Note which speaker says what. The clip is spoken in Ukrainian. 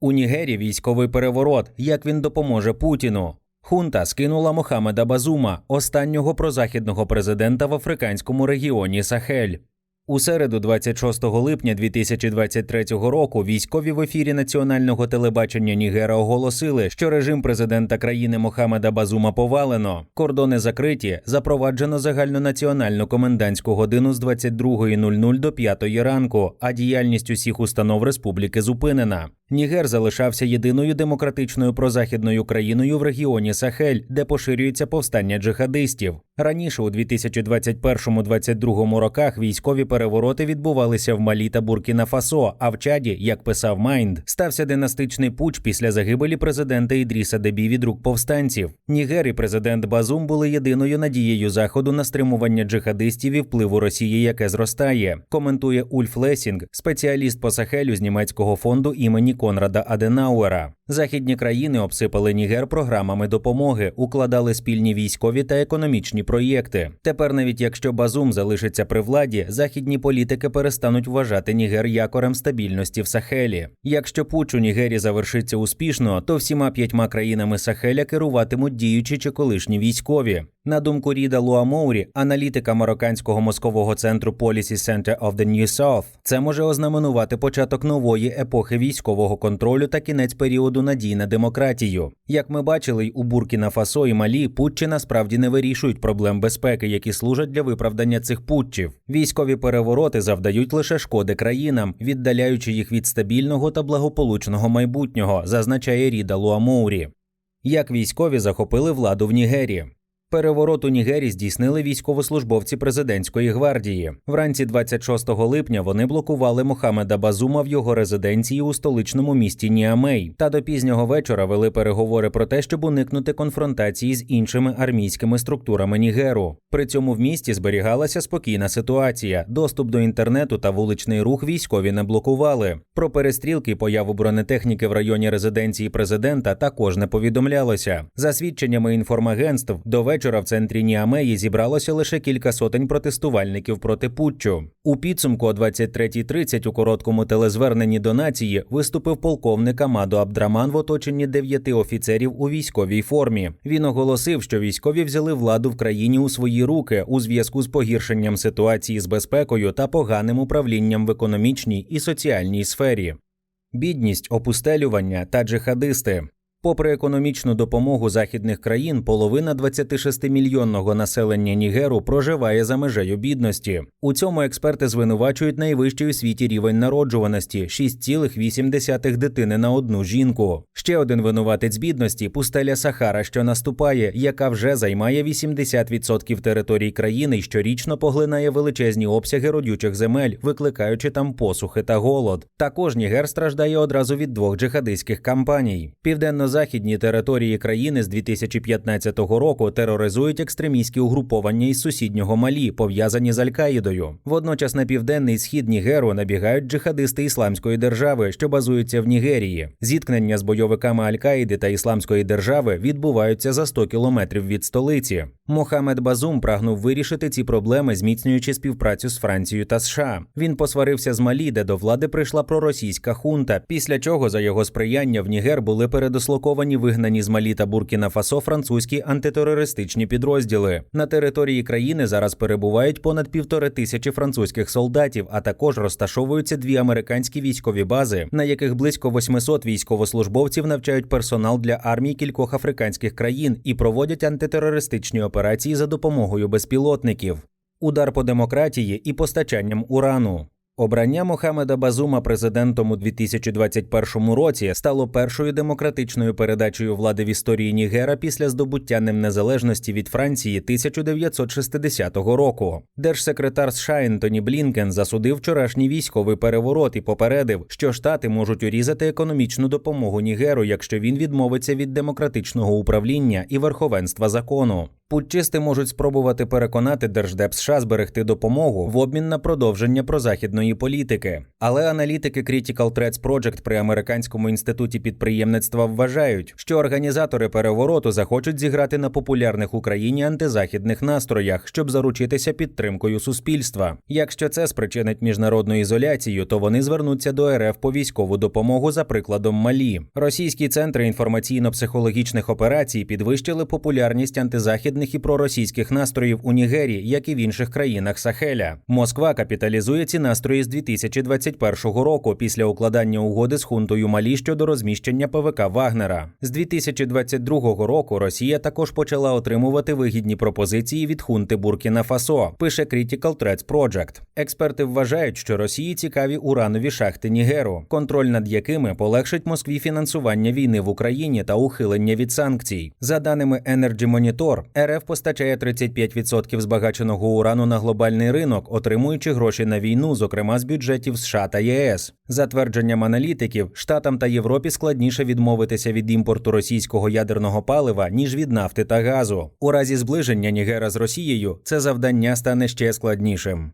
Speaker 1: У Нігері військовий переворот. Як він допоможе Путіну? Хунта скинула Мохамеда Базума, останнього прозахідного президента в африканському регіоні Сахель. У середу, 26 липня 2023 року, військові в ефірі національного телебачення Нігера оголосили, що режим президента країни Мохамеда Базума повалено. Кордони закриті, запроваджено загальнонаціональну комендантську годину з 22.00 до 5 ранку, а діяльність усіх установ республіки зупинена. Нігер залишався єдиною демократичною прозахідною країною в регіоні Сахель, де поширюється повстання джихадистів. Раніше у 2021-2022 роках військові перевороти відбувалися в Малі та Буркіна Фасо. А в Чаді, як писав Майнд, стався династичний пуч після загибелі президента Ідріса Дебі від рук повстанців. Нігер і президент Базум були єдиною надією заходу на стримування джихадистів і впливу Росії, яке зростає. Коментує Ульф Лесінг, спеціаліст по Сахелю з німецького фонду імені Конрада Аденауера. Західні країни обсипали Нігер програмами допомоги, укладали спільні військові та економічні проєкти. Тепер, навіть якщо Базум залишиться при владі, західні політики перестануть вважати Нігер якорем стабільності в Сахелі. Якщо пуч у Нігері завершиться успішно, то всіма п'ятьма країнами Сахеля керуватимуть діючі чи колишні військові. На думку Ріда Луамоурі, аналітика марокканського мозкового центру Policy Center of the New South, це може ознаменувати початок нової епохи військового контролю та кінець періоду надій на демократію. Як ми бачили, й у Буркіна Фасо і Малі путчі насправді не вирішують проблем безпеки, які служать для виправдання цих путчів. Військові перевороти завдають лише шкоди країнам, віддаляючи їх від стабільного та благополучного майбутнього, зазначає Ріда Луамоурі. Як військові захопили владу в Нігері. Переворот у Нігері здійснили військовослужбовці президентської гвардії. Вранці 26 липня вони блокували Мохамеда Базума в його резиденції у столичному місті Ніамей та до пізнього вечора вели переговори про те, щоб уникнути конфронтації з іншими армійськими структурами Нігеру. При цьому в місті зберігалася спокійна ситуація. Доступ до інтернету та вуличний рух військові не блокували. Про перестрілки появу бронетехніки в районі резиденції президента також не повідомлялося. За свідченнями інформагентств до вечора в центрі Ніамеї зібралося лише кілька сотень протестувальників проти путчу. У підсумку о 23.30 у короткому телезверненні до нації виступив полковник Амадо Абдраман в оточенні дев'яти офіцерів у військовій формі. Він оголосив, що військові взяли владу в країні у свої руки у зв'язку з погіршенням ситуації з безпекою та поганим управлінням в економічній і соціальній сфері. Бідність, опустелювання та джихадисти. Попри економічну допомогу західних країн, половина 26-мільйонного населення Нігеру проживає за межею бідності. У цьому експерти звинувачують найвищий у світі рівень народжуваності 6,8 дитини на одну жінку. Ще один винуватець бідності пустеля Сахара, що наступає, яка вже займає 80% територій країни і щорічно поглинає величезні обсяги родючих земель, викликаючи там посухи та голод. Також Нігер страждає одразу від двох джихадистських кампаній. Південно західні території країни з 2015 року тероризують екстремістські угруповання із сусіднього Малі, пов'язані з Аль-Каїдою. Водночас на південний схід Нігеру набігають джихадисти ісламської держави, що базуються в Нігерії. Зіткнення з бойовиками Аль-Каїди та Ісламської держави відбуваються за 100 кілометрів від столиці. Мохамед Базум прагнув вирішити ці проблеми, зміцнюючи співпрацю з Францією та США. Він посварився з Малі, де до влади прийшла проросійська хунта. Після чого за його сприяння в Нігер були передислоковані вигнані з Малі та Буркіна Фасо французькі антитерористичні підрозділи. На території країни зараз перебувають понад півтори тисячі французьких солдатів, а також розташовуються дві американські військові бази, на яких близько 800 військовослужбовців навчають персонал для армій кількох африканських країн і проводять антитерористичні операції за допомогою безпілотників. Удар по демократії і постачанням урану. Обрання Мохамеда Базума президентом у 2021 році стало першою демократичною передачею влади в історії Нігера після здобуття ним незалежності від Франції 1960 року. Держсекретар США Ентоні Блінкен засудив вчорашній військовий переворот і попередив, що штати можуть урізати економічну допомогу Нігеру, якщо він відмовиться від демократичного управління і верховенства закону. Путчисти можуть спробувати переконати Держдеп США зберегти допомогу в обмін на продовження прозахідної політики. Але аналітики Critical Threats Project при американському інституті підприємництва вважають, що організатори перевороту захочуть зіграти на популярних Україні антизахідних настроях, щоб заручитися підтримкою суспільства. Якщо це спричинить міжнародну ізоляцію, то вони звернуться до РФ по військову допомогу за прикладом Малі. Російські центри інформаційно-психологічних операцій підвищили популярність антизахідних і проросійських настроїв у Нігері, як і в інших країнах Сахеля. Москва капіталізує ці настрої з 2021 року після укладання угоди з хунтою Малі щодо розміщення ПВК Вагнера. З 2022 року Росія також почала отримувати вигідні пропозиції від хунти Буркіна Фасо. Пише Critical Threats Project. Експерти вважають, що Росії цікаві уранові шахти Нігеру, контроль над якими полегшить Москві фінансування війни в Україні та ухилення від санкцій. За даними Energy Monitor, РФ постачає 35% збагаченого урану на глобальний ринок, отримуючи гроші на війну, зокрема з бюджетів США та ЄС. За твердженням аналітиків, штатам та Європі складніше відмовитися від імпорту російського ядерного палива ніж від нафти та газу. У разі зближення Нігера з Росією це завдання стане ще складнішим.